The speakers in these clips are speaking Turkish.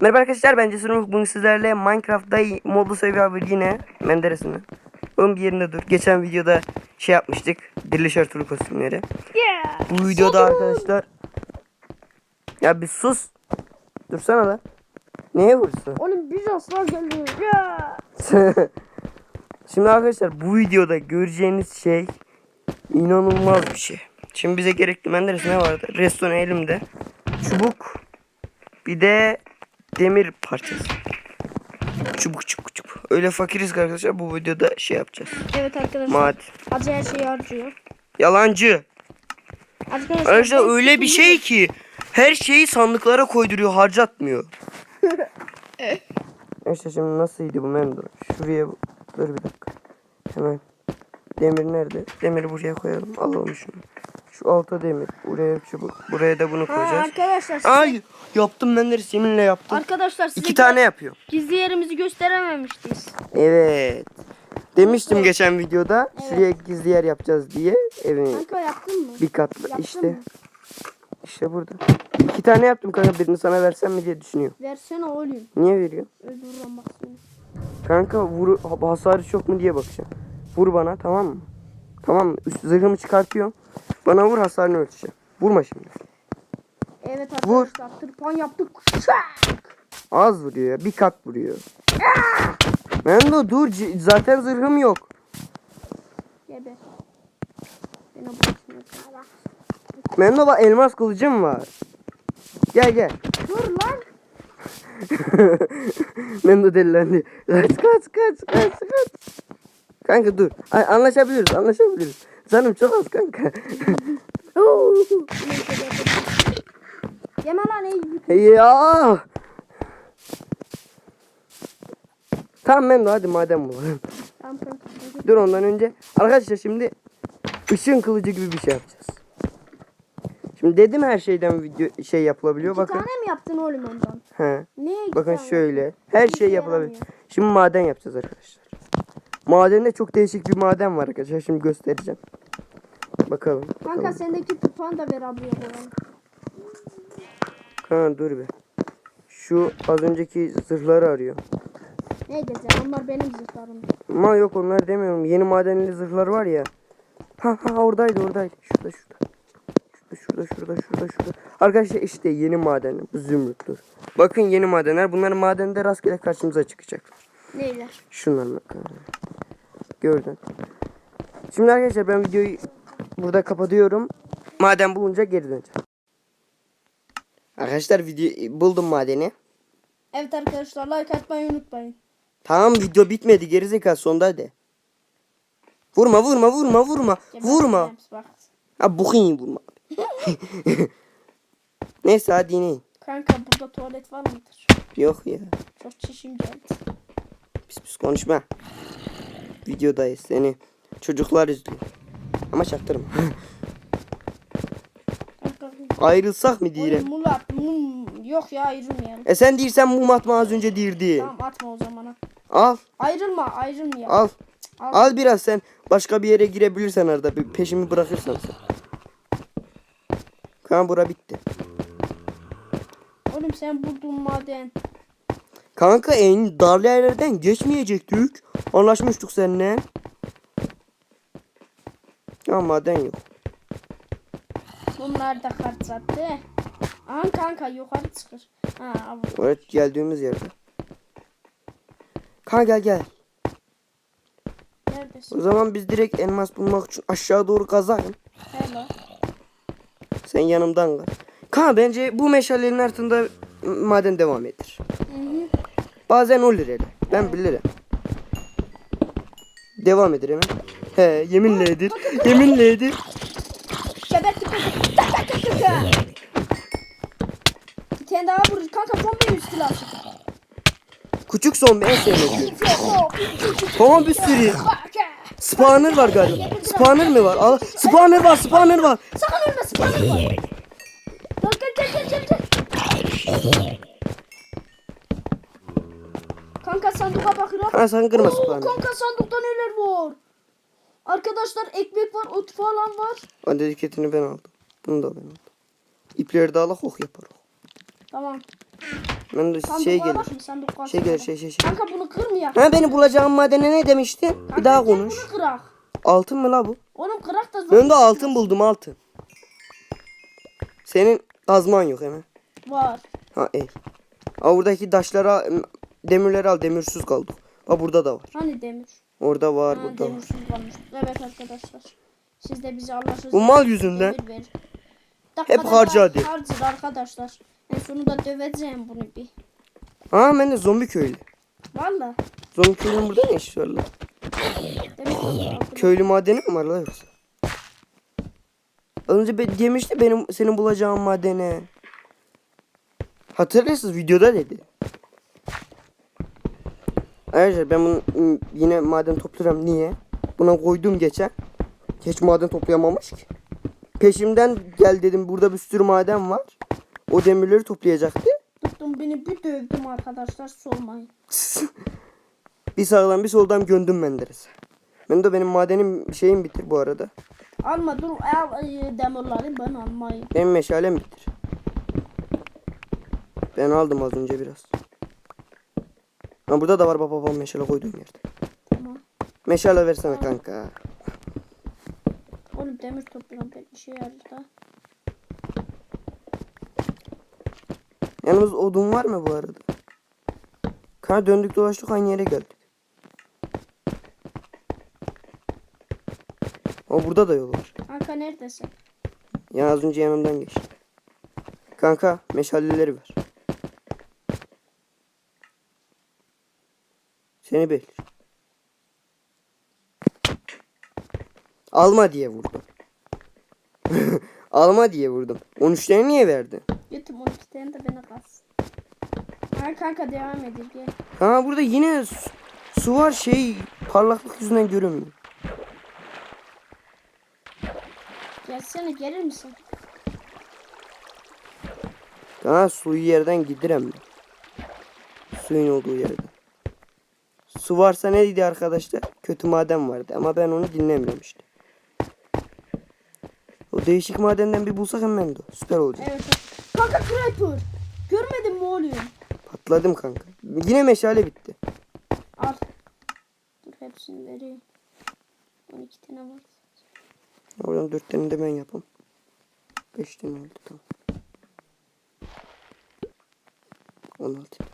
Merhaba arkadaşlar ben Cesur Umut. Bugün sizlerle Minecraft'ta modlu survivor yine Menderes'in. Oğlum bir yerinde dur. Geçen videoda şey yapmıştık. Diriliş Ertuğrul kostümleri. Yeah. Bu videoda arkadaşlar. Ya bir sus. Dursana da. Neye vursun? Oğlum bir aslan geliyor. Ya. Şimdi arkadaşlar bu videoda göreceğiniz şey inanılmaz bir şey. Şimdi bize gerekli Menderes ne vardı? Reston elimde. Çubuk. Bir de demir parçası. Çubuk çubuk çubuk. Öyle fakiriz ki arkadaşlar bu videoda şey yapacağız. Evet arkadaşlar. Mad. Hacı her şeyi harcıyor. Yalancı. Arkadaşlar, Arkadaşlar öyle bir şey ki her şeyi sandıklara koyduruyor harcatmıyor. işte şimdi nasılydı bu mendo? Şuraya dur bir dakika. Hemen. Demir nerede? Demiri buraya koyalım. Alalım şunu. Şu alta demir. Buraya çubuk. Buraya da bunu Ha, koyacağız. arkadaşlar size, Ay yaptım benleri yeminle yaptım. arkadaşlar size İki tane yapıyor. gizli yerimizi gösterememiştiz. Evet. Demiştim geçen videoda şuraya gizli yer yapacağız diye. Evet. Kanka yaptın mı? Bir katlı Yaptın işte. mı? İşte burada. İki tane yaptım kanka birini sana versem mi diye düşünüyorum. Versene oğlum. Niye veriyor? Öldürürüm bak seni. Kanka vur ha- hasarı çok mu diye bakacağım. Vur bana tamam mı? Tamam mı? Üst zırhımı çıkartıyorum. Bana vur hasarını ölçeceğim. Vurma şimdi. Evet Vur. arkadaşlar tırpan yaptık. Az vuruyor ya. Bir kat vuruyor. Mendo dur. Zaten zırhım yok. Geber. Beni bırakmıyor. Mendo bak elmas kılıcım var. Gel gel. Dur lan. Mendo delilendi. Kaç kaç kaç kaç kaç. Kanka dur. Ay, anlaşabiliriz anlaşabiliriz. Canım çok az kanka. Yeme lan ey. ya. Tamam Mendo hadi madem bu. Tamam kanka. Dur ondan önce. Arkadaşlar şimdi ışın kılıcı gibi bir şey yapacağız. Şimdi dedim her şeyden video şey yapılabiliyor. İki Bakın. tane mi yaptın oğlum ondan? He. Niye iki Bakın tane? şöyle. Her şey işe yapılabilir. yaramıyor. Şimdi maden yapacağız arkadaşlar. Madende çok değişik bir maden var arkadaşlar. Şimdi göstereceğim. Bakalım. Kanka bakalım. sendeki tırpan da ver ablaya koyalım. Ha, dur bir. Şu az önceki zırhları arıyor. Ne diyeceğim onlar benim zırhlarım. Ama yok onlar demiyorum. Yeni madenli zırhlar var ya. Ha ha oradaydı oradaydı. Şurada şurada. Şurada şurada şurada şurada. Arkadaşlar işte yeni madenler. Bu zümrüttür. Bakın yeni madenler. Bunlar madende rastgele karşımıza çıkacaklar. Neyler? Şunlar bakın. Gördün. Şimdi arkadaşlar ben videoyu burada kapatıyorum. Maden bulunca geri döneceğim. Arkadaşlar video buldum madeni. Evet arkadaşlar like atmayı unutmayın. Tamam video bitmedi gerizekalı sonda de. Vurma vurma vurma vurma. Vurma. Bak. Ha bukun vurma. Neyse hadi ineyin. Kanka burada tuvalet var mıdır? Yok ya. Çok çişim geldi. Pis pis konuşma. Videodayız seni. Çocuklar izliyor. Ama çaktırma. Ayrılsak mı Oğlum diyelim? mulat mum. Yok ya ayrılmayalım. E sen değilsen mum atma az önce dirdi. Tamam atma o zaman. ha. Al Ayrılma ayrılmayalım. al. Al. Al biraz sen. Başka bir yere girebilirsen arada. Peşimi bırakırsan sen. Kan bura bitti. Oğlum sen buldun maden. Kanka en darlı yerlerden geçmeyecektik. Anlaşmıştık seninle. Ya maden yok. Bunlar da kart sattı. Aha kanka yukarı çıkır. Ha av. Evet geldiğimiz yerde. Kanka gel gel. Neredesin? O zaman biz direkt elmas bulmak için aşağı doğru kazalım. Hello. Sen yanımdan kaz. Kanka bence bu meşalenin altında maden devam eder. Hı hı. Bazen olur öyle. Ben bilirim. Devam eder hemen. He tak tak tak tak. Bir tane daha vurur. Kanka zombi üstü lazım. Küçük zombi en sevmediğim. Tamam bir sürü. Spawner var galiba. Spawner mi var? Al. Spawner var, spawner var. Sakın ölme spawner var. Gel gel gel gel gel. Kanka sanduğa bakıyorum. Ha sen kırma sıklarını. kanka sandıkta neler var? Arkadaşlar ekmek var, ot falan var. O dediketini ben aldım. Bunu da ben aldım. İpleri de alak ok yapar. Tamam. Ben de Sandığa şey gelir. Sandık Şey gelir şey şey şey. Kanka bunu kırmayak. Ha beni bulacağım madene ne demiştin? Bir daha gel konuş. Bunu kırak. Altın mı la bu? Oğlum kırak da zor. Ben de altın buldum altın. Senin kazman yok hemen. Var. Ha ey. Aa, buradaki taşlara em, demirleri al demirsiz kaldık. Ha burada da var. Hani demir? Orada var Ha, burada var. kalmış. Evet arkadaşlar. Siz de bize Allah sözü Bu mal yüzünden demir verin. Hep Dakikada harcadı. Harcadı arkadaşlar. En sonunda döveceğim bunu bir. Ha ben de zombi köylü. Valla. Zombi köylünün burada ne işi var lan? Köylü madeni mi var lan yoksa? Önce be- demişti benim senin bulacağın madene. Hatırlıyorsunuz videoda dedi. Arkadaşlar ben bunu yine maden toplarım. Niye? Buna koydum geçen. Hiç maden toplayamamış ki. Peşimden gel dedim burada bir sürü maden var. O demirleri toplayacaktı. tuttum beni bir dövdüm arkadaşlar sormayın. bir sağdan bir soldan göndüm Menderes. Ben de benim madenim şeyim bitir bu arada. Alma dur al e, demirleri ben almayayım. Benim meşalem bitir. Ben aldım az önce biraz. Ha burada da var baba meşale koyduğum yerde. Tamam. Meşale versene kanka. Oğlum demir topluyorum ben işe yarar da. Yalnız odun var mı bu arada? Kanka döndük dolaştık aynı yere geldik. O burada da yol var. Kanka neredesin? Ya az önce yanımdan geçti. Kanka meşaleleri ver. Seni bekliyorum. Alma diye vurdum. Alma diye vurdum. 13 tane niye verdin? Götüm 12 tane de bana kalsın. Ha kanka devam edir gel. Ha burada yine su, su var şey parlaklık yüzünden görünmüyor. Gelsene gelir misin? Ha suyu yerden gidirem ben. Suyun olduğu yerden. Su varsa ne dedi arkadaşlar? Kötü maden vardı ama ben onu dinlemiyorum işte. O değişik madenden bir bulsak hemen de süper olacak. Evet. Kanka creeper. Görmedin mi oğlum? Patladım kanka. Yine meşale bitti. Al. Dur hepsini vereyim. 12 tane var. Oradan dört tane de ben yapayım. Beş tane oldu tamam. On altı.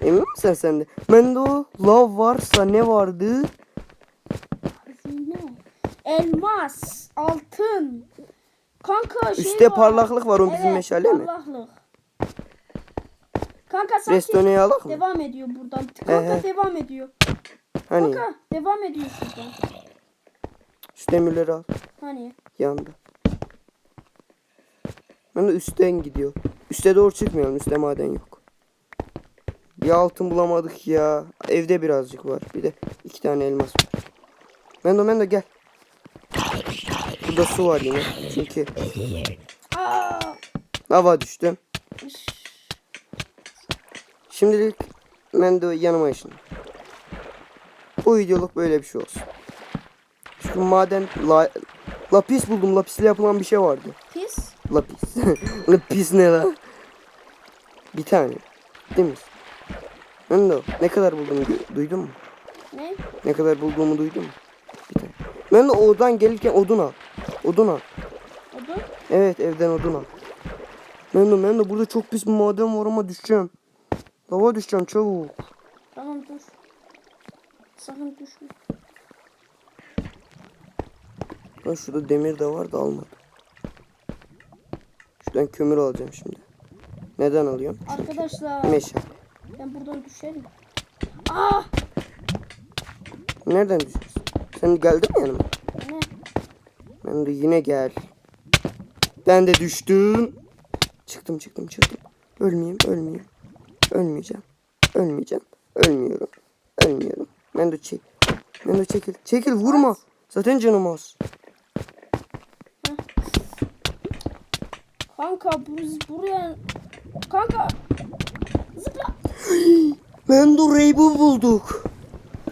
Emin misin sen de? Bende o lav varsa ne vardı? Elmas. Altın. Kanka şey Üste var. parlaklık var o bizim evet, meşale mi? parlaklık. Kanka sanki Restoneyi alak mı? devam ediyor buradan. Kanka he. devam ediyor. Hani Kanka devam ediyor şuradan. şu demirleri al. Hani Yanda. Ben de üstten gidiyor. Üste doğru çıkmayalım. Üstte maden yok. Bir altın bulamadık ya. Evde birazcık var. Bir de iki tane elmas var. Mendo Mendo gel. Burada su var yine. Çünkü Aa, lava düştüm. üş. Şimdilik Mendo yanıma işin. Bu videoluk böyle bir şey olsun. Çünkü maden la, lapis buldum. Lapisle yapılan bir şey vardı. pis. Lapis. Lapis ne la? Bir tane. Değil mi? Ben de o. Ne kadar bulduğumu du- duydun mu? Ne? Ne kadar bulduğumu duydun mu? Ben de oradan gelirken odun al. Odun al. Odun. Evet evden odun al. Ben de, ben de burada çok pis bir maden var ama düşeceğim. Lava düşeceğim çabuk. Tamam dur. Sakın düşme. Lan şurada demir de var da almadım. Şuradan kömür alacağım şimdi. Neden alıyorum? Arkadaşlar Meşale. ben buradan düşerim. Ah! Nereden düşüyorsun? Sen geldin mi yanıma? Ne? Ben de yine gel. Ben de düştüm. Çıktım çıktım çıktım. Ölmeyeyim ölmeyeyim. Ölmeyeceğim. Ölmeyeceğim. Ölmüyorum. Ölmüyorum. Ben de çek. Ben de çekil. Çekil vurma. Zaten canım az. Kanka biz buraya... Kanka. Zıpla. Mendo Rainbow bulduk.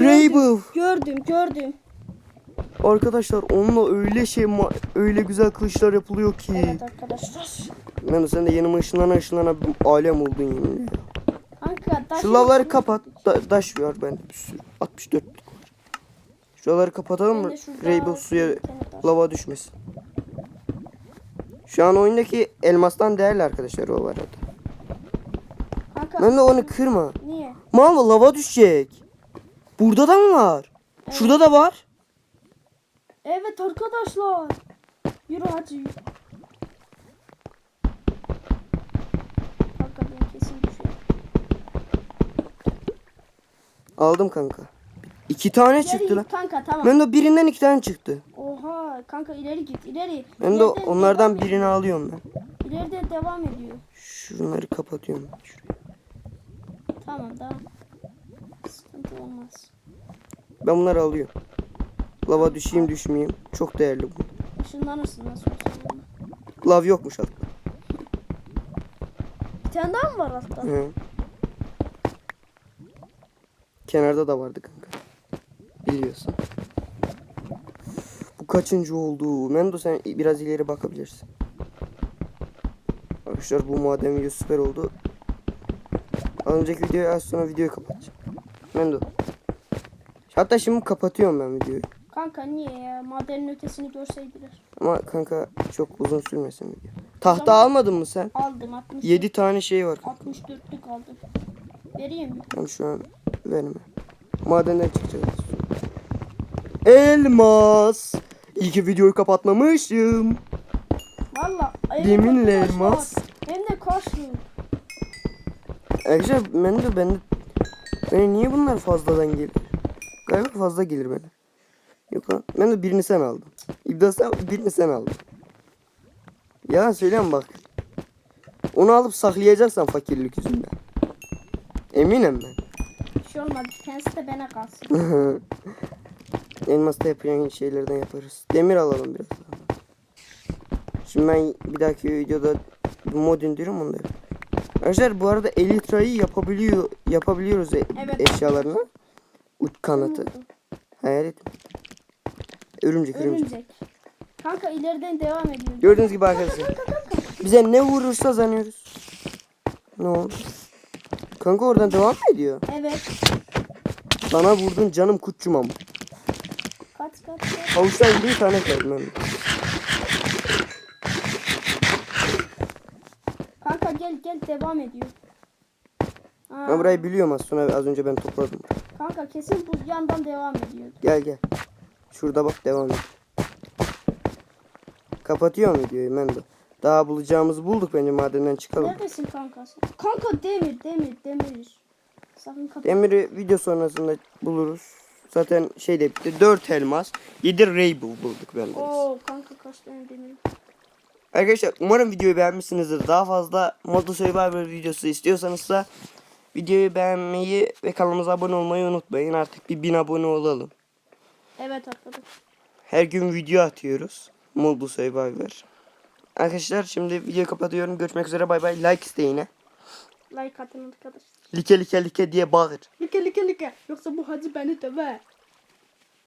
Rainbow. Gördüm gördüm. Arkadaşlar onunla öyle şey öyle güzel kılıçlar yapılıyor ki. Evet arkadaşlar. Mendo sen de yanıma ışınlana ışınlana bir alem oldun yeminle. Kanka Şu lavları kapat. Da- taş var bende bir sürü. 64 var. Şuraları kapatalım Ben mı? de Rainbow suya lava düşmesin. Şu an oyundaki elmastan değerli arkadaşlar o arada. Kanka. Mendo onu kırma. Niye? Mal lava düşecek. Burada da mı var? Şurada da var. Evet arkadaşlar. Yürü hadi yürü. Kanka ben kesin düşüyorum. Aldım kanka. İki tane İleri çıktı git lan. kanka tamam. Mendo birinden iki tane çıktı. Oha kanka ileri git ileri. Mendo İleriden onlardan devam birini alıyorum ben. ediyor. İleride devam ediyor. Şunları kapatıyorum. Şuraya. Tamam tamam. Sıkıntı olmaz. Ben bunları alıyorum. Lava düşeyim düşmeyeyim. Çok değerli bu. Işınlanırsın nasıl olsa. Lav yokmuş altta. Bir tane daha mı var altta? Hı. Kenarda da vardı kanka. Biliyorsun. Bu kaçıncı oldu? Mendo sen biraz ileri bakabilirsin. Arkadaşlar bu maden video süper oldu. Az önceki videoyu az sonra videoyu kapatacağım. Mendo. Hatta şimdi kapatıyorum ben videoyu. Kanka niye ya? Madenin ötesini görseydiler. Ama kanka çok uzun sürmesin video. Tahta Tamam. almadın mı sen? Aldım 60. 7 tane şey var. 64'lük aldım. Vereyim mi? Tamam şu an verme. Madenden çıkacağız. Elmas. İyi ki videoyu kapatmamışım. Valla. Yeminle elmas. Hem de kaçlı. Arkadaşlar ben de ben de ben niye bunlar fazladan gelir? Galiba fazla gelir bana. Yok lan. Ben de birini sen aldın. İddiası birini sen aldın. Yalan söyleyeyim bak. Onu alıp saklayacaksan fakirlik yüzünden. Eminim ben. Bir şey olmadı. Kendisi de bana kalsın. Elmas'ta yapacağın şeylerden yaparız. Demir alalım biraz daha. Şimdi ben bir dahaki videoda mod da yaparım. Arkadaşlar bu arada elitrayı yapabiliyor yapabiliyoruz e- Evet. eşyalarına. Uç kanatı. Hayalet. Örümcek örümcek. Örümcek. Kanka ileriden devam ediyor. Gördüğünüz gibi arkadaşlar. Bize ne vurursa zanıyoruz. Ne oldu? Kanka oradan devam mı ediyor? Evet. Bana vurdun canım kutçum ama. Kaç kaç kaç. Havuçtan bir tane kaldım ben. Kanka gel gel devam ediyor. Aa, Ben burayı biliyorum sonra az önce ben topladım. Kanka kesin bu yandan devam ediyor. Gel gel. Şurada bak devam et. Kapatıyor mu videoyu Mendo? Daha bulacağımızı bulduk bence madenden çıkalım. Neredesin kanka? sen? Kanka demir demir demir. Sakın kapat. Demir'i video sonrasında buluruz. Zaten şey de bitti. 4 elmas, 7 rainbow bulduk bende. Oo kanka kaç tane demir. Arkadaşlar umarım videoyu beğenmişsinizdir. Daha fazla Model Survivor videosu istiyorsanız da videoyu beğenmeyi ve kanalımıza abone olmayı unutmayın. Artık bir 1000 abone olalım. Evet arkadaş. Her gün video atıyoruz. Model Survivor. Arkadaşlar şimdi videoyu kapatıyorum. Görüşmek üzere bay bay. Like isteğine. Like atın arkadaş. Like like like diye bağır. Like like like. Yoksa bu hacı beni döver.